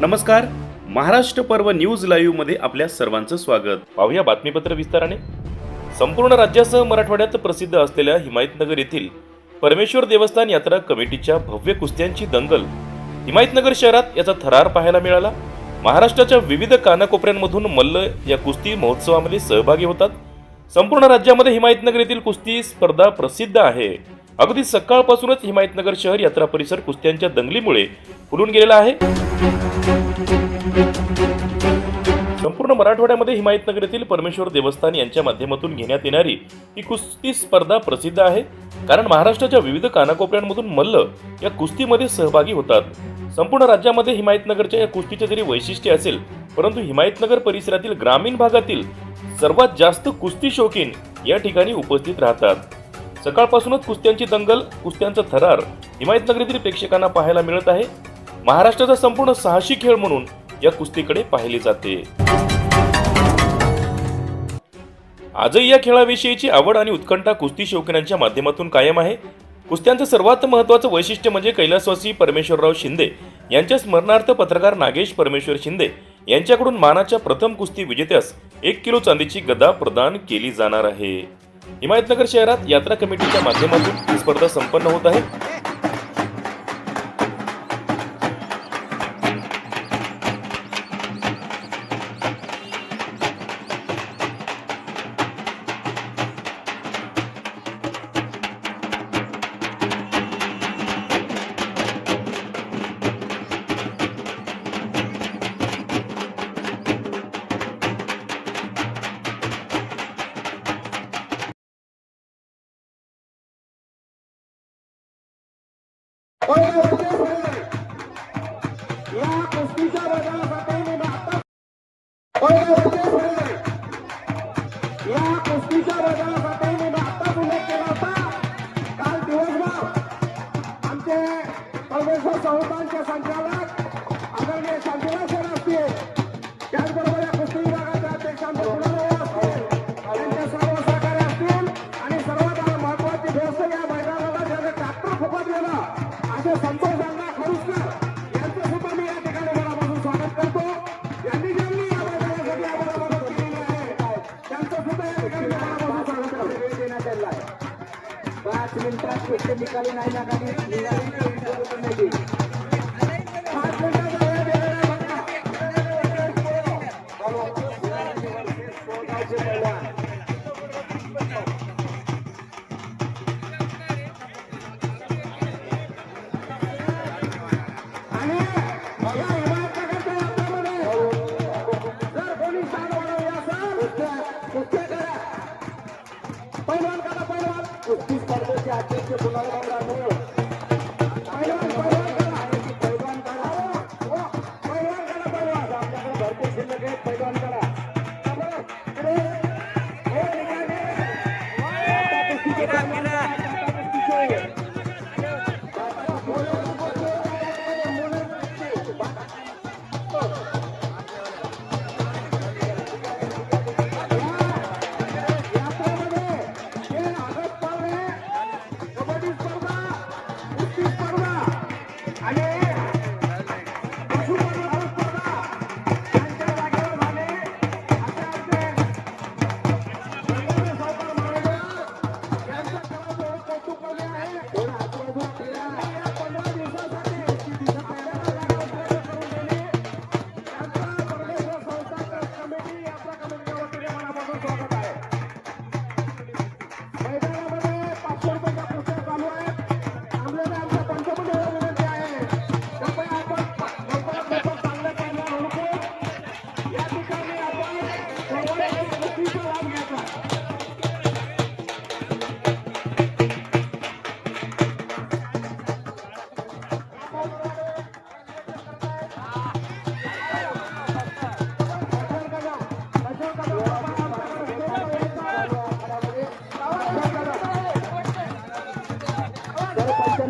नमस्कार. महाराष्ट्र पर्व न्यूज लाईव्हमध्ये आपल्या सर्वांचं स्वागत. पाहूया बातमीपत्र विस्ताराने. संपूर्ण राज्यासह मराठवाड्यात प्रसिद्ध असलेल्या हिमायतनगर येथील परमेश्वर देवस्थान यात्रा कमिटीच्या भव्य कुस्त्यांची दंगल हिमायतनगर शहरात याचा थरार पाहायला मिळाला. महाराष्ट्राच्या विविध कानाकोपऱ्यांमधून मल्ल या कुस्ती महोत्सवामध्ये सहभागी होतात. संपूर्ण राज्यामध्ये हिमायतनगर येथील कुस्ती स्पर्धा प्रसिद्ध आहे. अगदी सकाळपासूनच हिमायतनगर शहर यात्रा परिसर कुस्त्यांच्या दंगलीमुळे फुलून गेलेला आहे. संपूर्ण मराठवाड्यामध्ये हिमायतनगर येथील परमेश्वर देवस्थान यांच्या माध्यमातून घेण्यात येणारी ही कुस्ती स्पर्धा प्रसिद्ध आहे. कारण महाराष्ट्राच्या विविध कानाकोपऱ्यांमधून मल्ल या कुस्तीमध्ये सहभागी होतात. संपूर्ण राज्यामध्ये हिमायतनगरच्या या कुस्तीचे जरी वैशिष्ट्य असेल परंतु हिमायतनगर परिसरातील ग्रामीण भागातील सर्वात जास्त कुस्ती शौकीन या ठिकाणी उपस्थित राहतात. सकाळपासूनच कुस्त्यांची दंगल कुस्त्यांचा थरार हिमायतनगरीतील प्रेक्षकांना पाहायला मिळत आहे. महाराष्ट्राचा संपूर्ण साहसी खेळ म्हणून या कुस्तीकडे पाहिले जाते. आजही या खेळाविषयीची आवड आणि उत्कंठा कुस्ती शौकीनांच्या माध्यमातून कायम आहे. कुस्त्यांचं सर्वात महत्त्वाचं वैशिष्ट्य म्हणजे कैलासवासी परमेश्वरराव शिंदे यांच्या स्मरणार्थ पत्रकार नागेश परमेश्वर शिंदे यांच्याकडून मानाच्या प्रथम कुस्ती विजेत्यास एक किलो चांदीची गदा प्रदान केली जाणार आहे. हिमायतनगर शहरात यात्रा कमिटीच्या माध्यमातून ही स्पर्धा संपन्न होत आहे. संस्थांचे संचालक आदरणीय शांतीराज सर असतील त्याचबरोबर या कुस्ती विभागाचे अध्यक्ष असे संतोष अण्णा खरुसकर यांचं सुद्धा मी या ठिकाणी मनापासून स्वागत करतो. यांनी ज्यांनी या मैदानासाठी आम्हाला मदत केलेली आहे त्यांचं सुद्धा या ठिकाणी मनापासून स्वागत करतो. वेळ देण्यात आलेला आहे. पाच मिनिटात कुठे निकाली नाही ना निघाली पैलवान करा पैलवान कुस्ती स्पर्धेचे अध्यक्ष गुलाबराव राठोड. पैलवान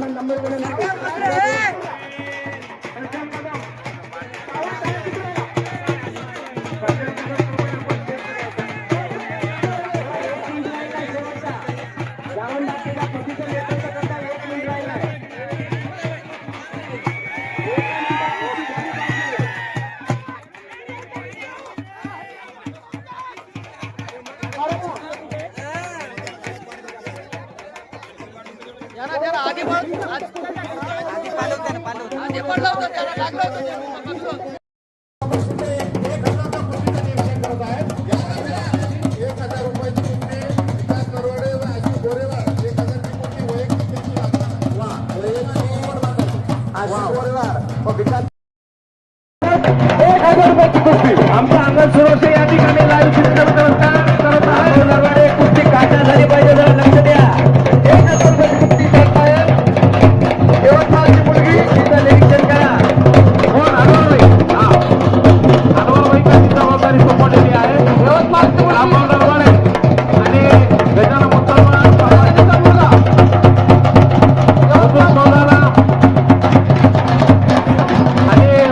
சென்ட்மெண்ட் நம்பர் ஒன்று एक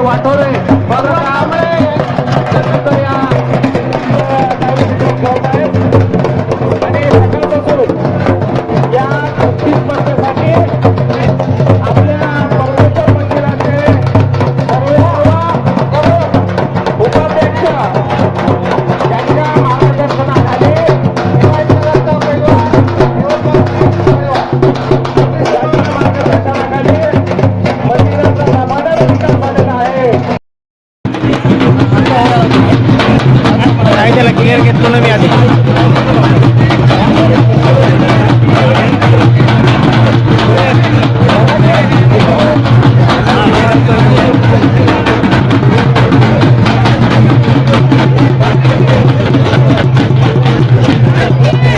आणि